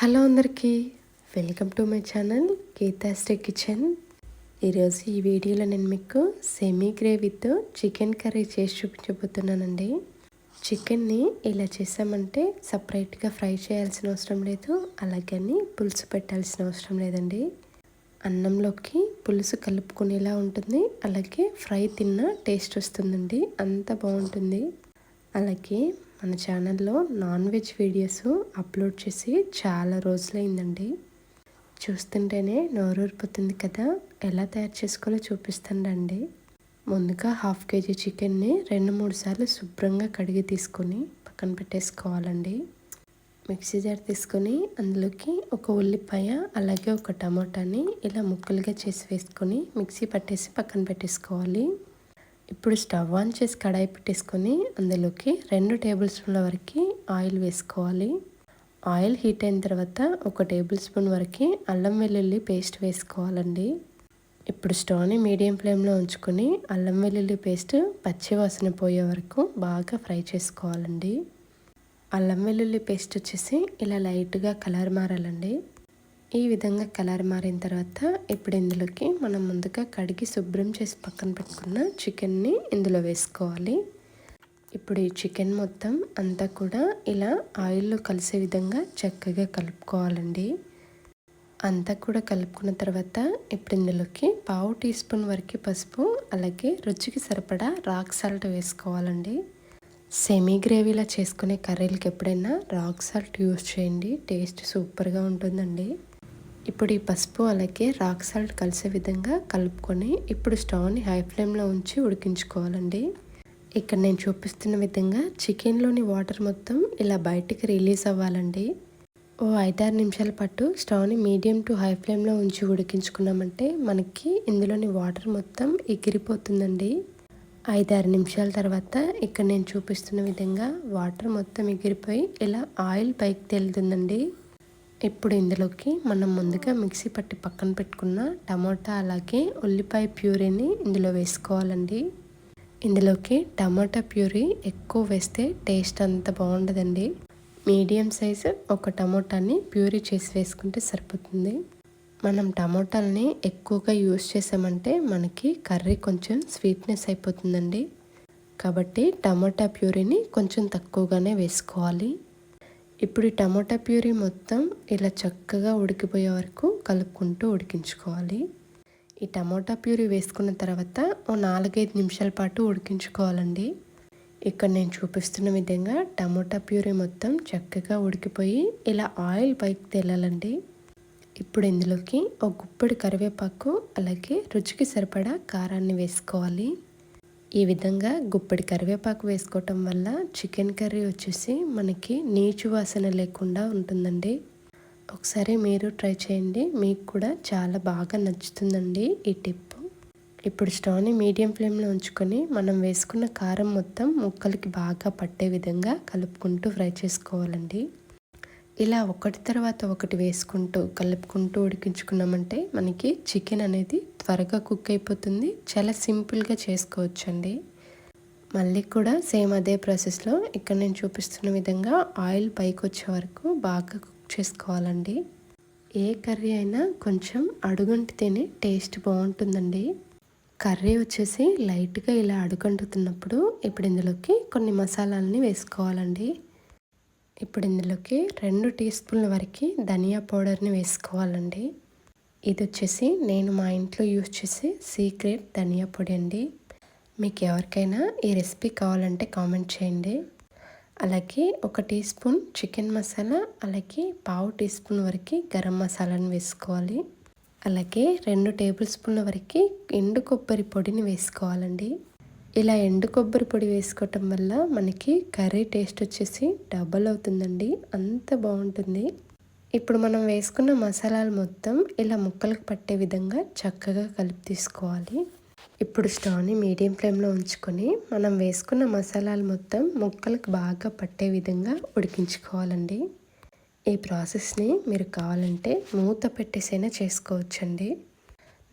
Hello అందరికీ welcome to my channel Geethasri kitchen. ఈరోజు ఈ వీడియోలో నేను మీకు సెమీ గ్రేవీతో చికెన్ కర్రీ చేసి చూపించబోతున్నానండి. చికెన్ని ఇలా చేసామంటే సపరేట్గా ఫ్రై చేయాల్సిన అవసరం లేదు అలాగని పులుసు పెట్టాల్సిన అవసరం లేదండి. అన్నంలోకి పులుసు కలుపుకునేలా ఉంటుంది అలాగే ఫ్రై తిన్న టేస్ట్ వస్తుందండి అంత బాగుంటుంది. అలాగే మన ఛానల్లో నాన్ వెజ్ వీడియోస్ అప్లోడ్ చేసి చాలా రోజులైందండి. చూస్తుంటేనే నోరూరిపోతుంది కదా. ఎలా తయారు చేసుకోవాలో చూపిస్తానండి ముందుగా హాఫ్ కేజీ చికెన్ని రెండు మూడు సార్లు శుభ్రంగా కడిగి తీసుకొని పక్కన పెట్టేసుకోవాలండి. మిక్సీ జార్ తీసుకొని అందులోకి ఒక ఉల్లిపాయ అలాగే ఒక టమాటాని ఇలా ముక్కలుగా చేసి వేసుకొని మిక్సీ పట్టేసి పక్కన పెట్టేసుకోవాలి. ఇప్పుడు స్టవ్ ఆన్ చేసి కడాయి పెట్టేసుకొని అందులోకి రెండు టేబుల్ స్పూన్ల వరకు ఆయిల్ వేసుకోవాలి. ఆయిల్ హీట్ అయిన తర్వాత ఒక టేబుల్ స్పూన్ వరకు అల్లం వెల్లుల్లి పేస్ట్ వేసుకోవాలండి. ఇప్పుడు స్టవ్ని మీడియం ఫ్లేమ్లో ఉంచుకొని అల్లం వెల్లుల్లి పేస్ట్ పచ్చి వాసన పోయే వరకు బాగా ఫ్రై చేసుకోవాలండి. అల్లం వెల్లుల్లి పేస్ట్ వచ్చేసి ఇలా లైట్గా కలర్ మారాలండి. ఈ విధంగా కలర్ మారిన తర్వాత ఇప్పుడు ఇందులోకి మనం ముందుగా కడిగి శుభ్రం చేసి పక్కన పెట్టుకున్న చికెన్ని ఇందులో వేసుకోవాలి. ఇప్పుడు ఈ చికెన్ మొత్తం అంతా కూడా ఇలా ఆయిల్లో కలిసే విధంగా చక్కగా కలుపుకోవాలండి. అంతా కూడా కలుపుకున్న తర్వాత ఇప్పుడు ఇందులోకి పావు టీ స్పూన్ వరకు పసుపు అలాగే రుచికి సరిపడా రాక్ సాల్ట్ వేసుకోవాలండి. సెమీ గ్రేవీలా చేసుకునే కర్రీలకి ఎప్పుడైనా రాక్ సాల్ట్ యూస్ చేయండి. టేస్ట్ సూపర్గా ఉంటుందండి. ఇప్పుడు ఈ పసుపు అలాగే రాక్ సాల్ట్ కలిసే విధంగా కలుపుకొని ఇప్పుడు స్టవ్ని హై ఫ్లేమ్లో ఉంచి ఉడికించుకోవాలండి. ఇక్కడ నేను చూపిస్తున్న విధంగా చికెన్లోని వాటర్ మొత్తం ఇలా బయటికి రిలీజ్ అవ్వాలండి. ఓ ఐదారు నిమిషాల పాటు స్టవ్ని మీడియం టు హై ఫ్లేమ్లో ఉంచి ఉడికించుకున్నామంటే మనకి ఇందులోని వాటర్ మొత్తం ఎగిరిపోతుందండి. ఐదారు నిమిషాల తర్వాత ఇక్కడ నేను చూపిస్తున్న విధంగా వాటర్ మొత్తం ఎగిరిపోయి ఇలా ఆయిల్ పైకి తేలుతుందండి. ఇప్పుడు ఇందులోకి మనం ముందుగా మిక్సీ పట్టి పక్కన పెట్టుకున్న టమాటా అలాగే ఉల్లిపాయ ప్యూరీని ఇందులో వేసుకోవాలండి. ఇందులోకి టమాటా ప్యూరీ ఎక్కువ వేస్తే టేస్ట్ అంత బాగుండదండి. మీడియం సైజు ఒక టమోటాని ప్యూరీ చేసి వేసుకుంటే సరిపోతుంది. మనం టమోటాలని ఎక్కువగా యూస్ చేసామంటే మనకి కర్రీ కొంచెం స్వీట్నెస్ అయిపోతుందండి. కాబట్టి టమాటా ప్యూరీని కొంచెం తక్కువగానే వేసుకోవాలి. ఇప్పుడు ఈ టమోటా ప్యూరీ మొత్తం ఇలా చక్కగా ఉడికిపోయే వరకు కలుపుకుంటూ ఉడికించుకోవాలి. ఈ టమోటా ప్యూరీ వేసుకున్న తర్వాత ఓ నాలుగైదు నిమిషాల పాటు ఉడికించుకోవాలండి. ఇక్కడ నేను చూపిస్తున్న విధంగా టమోటా ప్యూరీ మొత్తం చక్కగా ఉడికిపోయి ఇలా ఆయిల్ పైకి తేలాలండి. ఇప్పుడు ఇందులోకి ఒక గుప్పెడు కరివేపాకు అలాగే రుచికి సరిపడా కారాన్ని వేసుకోవాలి. ఈ విధంగా గుప్పడి కరివేపాకు వేసుకోవటం వల్ల చికెన్ కర్రీ వచ్చేసి మనకి నీచు వాసన లేకుండా ఉంటుందండి. ఒకసారి మీరు ట్రై చేయండి. మీకు కూడా చాలా బాగా నచ్చుతుందండి ఈ టిప్. ఇప్పుడు స్టవ్ని మీడియం ఫ్లేమ్లో ఉంచుకొని మనం వేసుకున్న కారం మొత్తం ముక్కలకి బాగా పట్టే విధంగా కలుపుకుంటూ ఫ్రై చేసుకోవాలండి. ఇలా ఒకటి తర్వాత ఒకటి వేసుకుంటూ కలుపుకుంటూ ఉడికించుకున్నామంటే మనకి చికెన్ అనేది త్వరగా కుక్ అయిపోతుంది. చాలా సింపుల్గా చేసుకోవచ్చండి. మళ్ళీ కూడా సేమ్ అదే ప్రాసెస్లో ఇక్కడ నేను చూపిస్తున్న విధంగా ఆయిల్ పైకి వచ్చే వరకు బాగా కుక్ చేసుకోవాలండి. ఏ కర్రీ అయినా కొంచెం అడుగంటితేనే టేస్ట్ బాగుంటుందండి. కర్రీ వచ్చేసి లైట్గా ఇలా అడుగంటుతున్నప్పుడు ఇప్పుడు ఇందులోకి కొన్ని మసాలాలని వేసుకోవాలండి. ఇప్పుడు ఇందులోకి రెండు టీ స్పూన్ల వరకు ధనియా పౌడర్ని వేసుకోవాలండి. ఇది వచ్చేసి నేను మా ఇంట్లో యూజ్ చేసే సీక్రెట్ ధనియా పొడి అండి. మీకు ఎవరికైనా ఈ రెసిపీ కావాలంటే కామెంట్ చేయండి. అలాగే ఒక టీ స్పూన్ చికెన్ మసాలా అలాగే పావు టీ స్పూన్ వరకు గరం మసాలాని వేసుకోవాలి. అలాగే రెండు టేబుల్ స్పూన్ల వరకు ఎండు కొబ్బరి పొడిని వేసుకోవాలండి. ఇలా ఎండు కొబ్బరి పొడి వేసుకోవటం వల్ల మనకి కర్రీ టేస్ట్ వచ్చేసి డబల్ అవుతుందండి. అంత బాగుంటుంది. ఇప్పుడు మనం వేసుకున్న మసాలాలు మొత్తం ఇలా ముక్కలకు పట్టే విధంగా చక్కగా కలిపి తీసుకోవాలి. ఇప్పుడు స్టవ్ని మీడియం ఫ్లేమ్లో ఉంచుకొని మనం వేసుకున్న మసాలాలు మొత్తం ముక్కలకు బాగా పట్టే విధంగా ఉడికించుకోవాలండి. ఈ ప్రాసెస్ని మీరు కావాలంటే మూత పెట్టేసైనా చేసుకోవచ్చండి.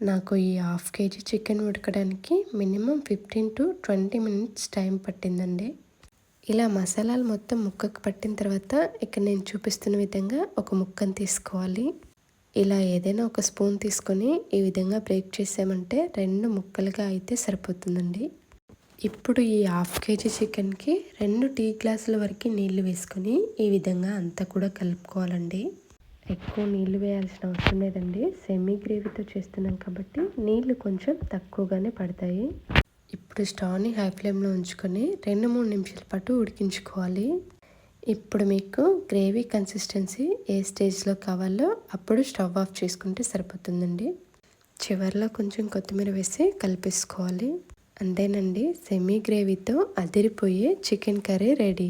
నాకు ఈ హాఫ్ కేజీ చికెన్ ఉడకడానికి minimum fifteen to twenty minutes time పట్టిందండి. ఇలా మసాలాలు మొత్తం ముక్కకు పట్టిన తర్వాత ఇక్కడ నేను చూపిస్తున్న విధంగా ఒక ముక్కను తీసుకోవాలి. ఇలా ఏదైనా ఒక స్పూన్ తీసుకొని ఈ విధంగా బ్రేక్ చేసామంటే రెండు ముక్కలుగా అయితే సరిపోతుందండి. ఇప్పుడు ఈ హాఫ్ కేజీ చికెన్కి రెండు టీ గ్లాసుల వరకు నీళ్ళు వేసుకొని ఈ విధంగా అంతా కూడా కలుపుకోవాలండి. ఎక్కువ నీళ్ళు వేయాల్సిన అవసరం లేదండి. సెమీ గ్రేవీతో చేస్తున్నాం కాబట్టి నీళ్ళు కొంచెం తక్కువగానే పడతాయి. ఇప్పుడు స్టవ్ని హై ఫ్లేమ్లో ఉంచుకొని రెండు మూడు నిమిషాల పాటు ఉడికించుకోవాలి. ఇప్పుడు మీకు గ్రేవీ కన్సిస్టెన్సీ ఏ స్టేజ్లో కావాలో అప్పుడు స్టవ్ ఆఫ్ చేసుకుంటే సరిపోతుందండి. చివరిలో కొంచెం కొత్తిమీర వేసి కలిపేసుకోవాలి. అంతేనండి సెమీ గ్రేవీతో అదిరిపోయే చికెన్ కర్రీ రెడీ